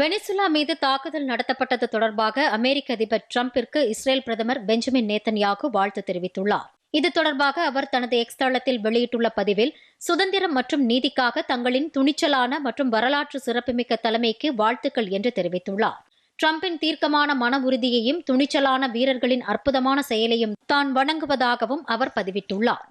Venezuela மீது தாக்குதல் நடத்தப்பட்டது தொடர்பாக அமெரிக்க அதிபர் டிரம்பிற்கு இஸ்ரேல் பிரதமர் பெஞ்சமின் நேத்தன்யாகு வாழ்த்து தெரிவித்துள்ளார். இது தொடர்பாக அவர் தனது எக்ஸ் தளத்தில் வெளியிட்டுள்ள பதிவில் சுதந்திரம் மற்றும் நீதிக்காக தங்களின் துணிச்சலான மற்றும் வரலாற்று சிறப்புமிக்க தலைமைக்கு வாழ்த்துக்கள் என்று தெரிவித்துள்ளார். டிரம்பின் தீர்க்கமான மன உறுதியையும் துணிச்சலான வீரர்களின் அற்புதமான செயலையும் தான் வணங்குவதாகவும் அவர் பதிவிட்டுள்ளார்.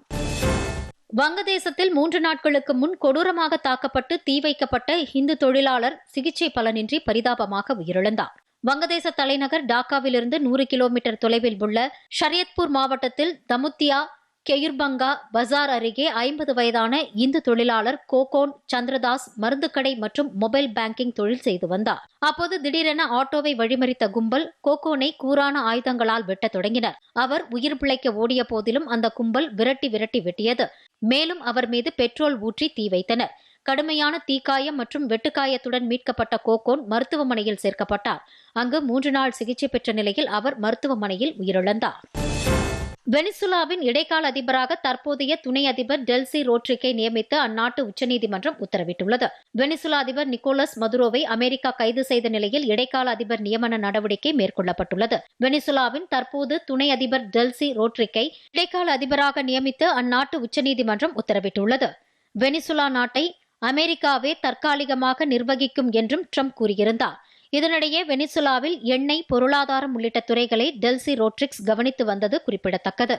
வங்கதேசத்தில் மூன்று நாட்களுக்கு முன் கொடூரமாக தாக்கப்பட்டு தீ வைக்கப்பட்ட இந்து தொழிலாளர் சிகிச்சை பலனின்றி பரிதாபமாக உயிரிழந்தார். வங்கதேச தலைநகர் டாக்காவிலிருந்து நூறு கிலோமீட்டர் தொலைவில் உள்ள ஷரியத்பூர் மாவட்டத்தில் தமுத்தியா கெயுர்பங்கா பஜார் அருகே ஐம்பது வயதான இந்து தொழிலாளர் கோகோன் சந்திரதாஸ் மருந்துக்கடை மற்றும் மொபைல் பேங்கிங் தொழில் செய்து வந்தார். அப்போது திடீரென ஆட்டோவை வழிமறித்த கும்பல் கோகோனை கூரான ஆயுதங்களால் வெட்ட தொடங்கினர். அவர் உயிர் பிழைக்க ஓடிய போதிலும் அந்த கும்பல் விரட்டி விரட்டி வெட்டியது. மேலும் அவர் மீது பெட்ரோல் ஊற்றி தீ வைத்தனர். கடுமையான தீக்காயம் மற்றும் வெட்டுக்காயத்துடன் மீட்கப்பட்ட கோகோன் மருத்துவமனையில் சேர்க்கப்பட்டார். அங்கு மூன்று நாள் சிகிச்சை பெற்ற நிலையில் அவர் மருத்துவமனையில் உயிரிழந்தார். வெனிசுலாவின் இடைக்கால அதிபராக தற்போதைய துணை அதிபர் டெல்சி ரோட்ரிக்கை நியமித்து அந்நாட்டு உச்சநீதிமன்றம் உத்தரவிட்டுள்ளது. வெனிசுலா அதிபர் நிக்கோலஸ் மதுரோவை அமெரிக்கா கைது செய்த நிலையில் இடைக்கால அதிபர் நியமன நடவடிக்கை மேற்கொள்ளப்பட்டுள்ளது. வெனிசுலாவின் தற்போது துணை அதிபர் டெல்சி ரோட்ரிக்கை இடைக்கால அதிபராக நியமித்து அந்நாட்டு உச்சநீதிமன்றம் உத்தரவிட்டுள்ளது. வெனிசுலா நாட்டை அமெரிக்காவே தற்காலிகமாக நிர்வகிக்கும் என்றும் ட்ரம்ப் கூறியிருந்தார். இதனிடையே வெனிசுலாவில் எண்ணெய் பொருளாதாரம் உள்ளிட்ட துறைகளை டெல்சி ரோட்ரிக்ஸ் கவனித்து வந்தது குறிப்பிடத்தக்கது.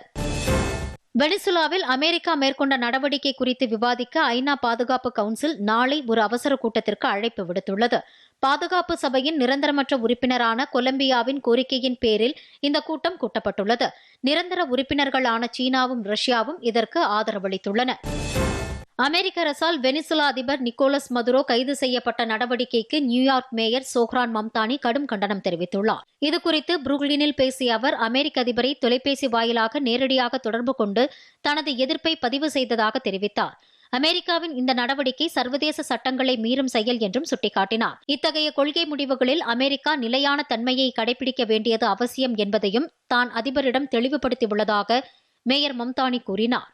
வெனிசுலாவில் அமெரிக்கா மேற்கொண்ட நடவடிக்கை குறித்து விவாதிக்க ஐநா பாதுகாப்பு கவுன்சில் நாளை ஒரு அவசர கூட்டத்திற்கு அழைப்பு விடுத்துள்ளது. பாதுகாப்பு சபையின் நிரந்தரமற்ற உறுப்பினரான கொலம்பியாவின் கோரிக்கையின் பேரில் இந்த கூட்டம் கூட்டப்பட்டுள்ளது. நிரந்தர உறுப்பினர்களான சீனாவும் ரஷ்யாவும் இதற்கு ஆதரவளித்துள்ளன. அமெரிக்க அரசால் வெனிசுலா அதிபர் நிக்கோலஸ் மதுரோ கைது செய்யப்பட்ட நடவடிக்கைக்கு நியூயார்க் மேயர் சோஹ்ரான் மம்தானி கடும் கண்டனம் தெரிவித்துள்ளார். இதுகுறித்து புருக்லினில் பேசிய அவர் அமெரிக்க அதிபரை தொலைபேசி வாயிலாக நேரடியாக தொடர்பு கொண்டு தனது எதிர்ப்பை பதிவு செய்ததாக தெரிவித்தார். அமெரிக்காவின் இந்த நடவடிக்கை சர்வதேச சட்டங்களை மீறும் செயல் என்றும் சுட்டிக்காட்டினார். இத்தகைய கொள்கை முடிவுகளில் அமெரிக்கா நிலையான தன்மையை கடைபிடிக்க வேண்டியது அவசியம் என்பதையும் தான் அதிபரிடம் தெளிவுபடுத்தியுள்ளதாக மேயர் மம்தானி கூறினார்.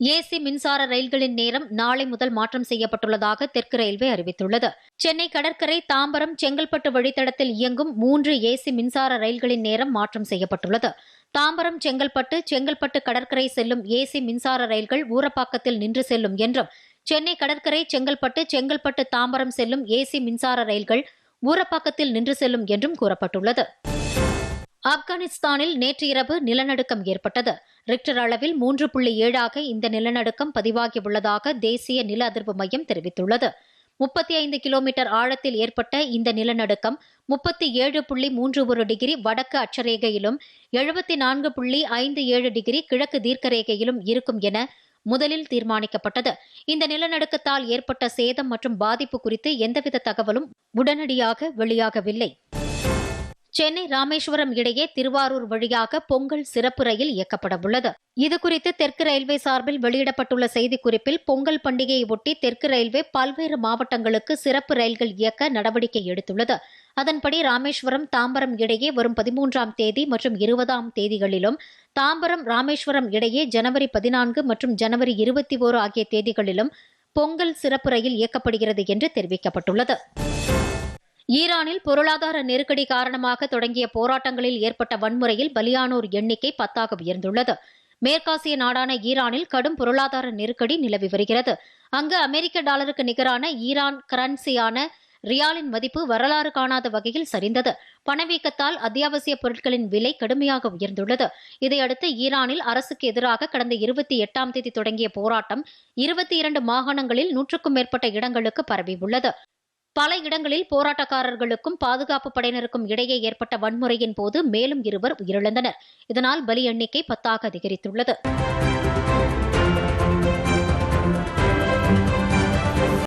ஏசி மின்சார ரயில்களின் நேரம் நாளை முதல் மாற்றம் செய்யப்பட்டுள்ளதாக தெற்கு ரயில்வே அறிவித்துள்ளது. சென்னை கடற்கரை தாம்பரம் செங்கல்பட்டு வழித்தடத்தில் இயங்கும் மூன்று ஏசி மின்சார ரயில்களின் நேரம் மாற்றம் செய்யப்பட்டுள்ளது. தாம்பரம் செங்கல்பட்டு செங்கல்பட்டு கடற்கரை செல்லும் ஏசி மின்சார ரயில்கள் ஊரப்பாக்கத்தில் நின்று செல்லும் என்றும் சென்னை கடற்கரை செங்கல்பட்டு செங்கல்பட்டு தாம்பரம் செல்லும் ஏசி மின்சார ரயில்கள் ஊரப்பாக்கத்தில் நின்று செல்லும் என்றும் கூறப்பட்டுள்ளது. ஆப்கானிஸ்தானில் நேற்று இரவு நிலநடுக்கம் ஏற்பட்டது. ரிக்டர் அளவில் மூன்று புள்ளி ஏழாக இந்த நிலநடுக்கம் பதிவாகியுள்ளதாக தேசிய நில அதிர்வு மையம் தெரிவித்துள்ளது. முப்பத்தி ஐந்து கிலோமீட்டர் ஆழத்தில் ஏற்பட்ட இந்த நிலநடுக்கம் முப்பத்தி ஏழு புள்ளி மூன்று ஒரு டிகிரி வடக்கு அட்சரேகையிலும் எழுபத்தி நான்கு புள்ளி ஐந்து ஏழு டிகிரி கிழக்கு தீர்க்கரேகையிலும் இருக்கும் என முதலில் தீர்மானிக்கப்பட்டது. இந்த நிலநடுக்கத்தால் ஏற்பட்ட சேதம் மற்றும் பாதிப்பு குறித்து எந்தவித தகவலும் உடனடியாக வெளியாகவில்லை. சென்னை ராமேஸ்வரம் இடையே திருவாரூர் வழியாக பொங்கல் சிறப்பு ரயில் இயக்கப்பட உள்ளது. இதுகுறித்து தெற்கு ரயில்வே சார்பில் வெளியிடப்பட்டுள்ள செய்திக்குறிப்பில் பொங்கல் பண்டிகையை ஒட்டி தெற்கு ரயில்வே பல்வேறு மாவட்டங்களுக்கு சிறப்பு ரயில்கள் இயக்க நடவடிக்கை எடுத்துள்ளது. அதன்படி ராமேஸ்வரம் தாம்பரம் இடையே வரும் பதிமூன்றாம் தேதி மற்றும் இருபதாம் தேதிகளிலும் தாம்பரம் ராமேஸ்வரம் இடையே ஜனவரி பதினான்கு மற்றும் ஜனவரி இருபத்தி ஓரு ஆகிய தேதிகளிலும் பொங்கல் சிறப்பு ரயில் இயக்கப்படுகிறது என்று தெரிவிக்கப்பட்டுள்ளது. ஈரானில் பொருளாதார நெருக்கடி காரணமாக தொடங்கிய போராட்டங்களில் ஏற்பட்ட வன்முறையில் பலியானோர் எண்ணிக்கை பத்தாக உயர்ந்துள்ளது. மேற்காசிய நாடான ஈரானில் கடும் பொருளாதார நெருக்கடி நிலவி வருகிறது. அங்கு அமெரிக்க டாலருக்கு நிகரான ஈரான் கரன்சியான ரியாலின் மதிப்பு வரலாறு காணாத வகையில் சரிந்தது. பணவீக்கத்தால் அத்தியாவசிய பொருட்களின் விலை கடுமையாக உயர்ந்துள்ளது. இதையடுத்து ஈரானில் அரசுக்கு எதிராக கடந்த இருபத்தி எட்டாம் தேதி தொடங்கிய போராட்டம் இருபத்தி இரண்டு மாகாணங்களில் நூற்றுக்கும் மேற்பட்ட இடங்களுக்கு பரவியுள்ளது. பல இடங்களில் போராட்டக்காரர்களுக்கும் பாதுகாப்பு படையினருக்கும் இடையே ஏற்பட்ட வன்முறையின் போது மேலும் இருவர் உயிரிழந்தனர். இதனால் பலி எண்ணிக்கை பத்தாக அதிகரித்துள்ளது.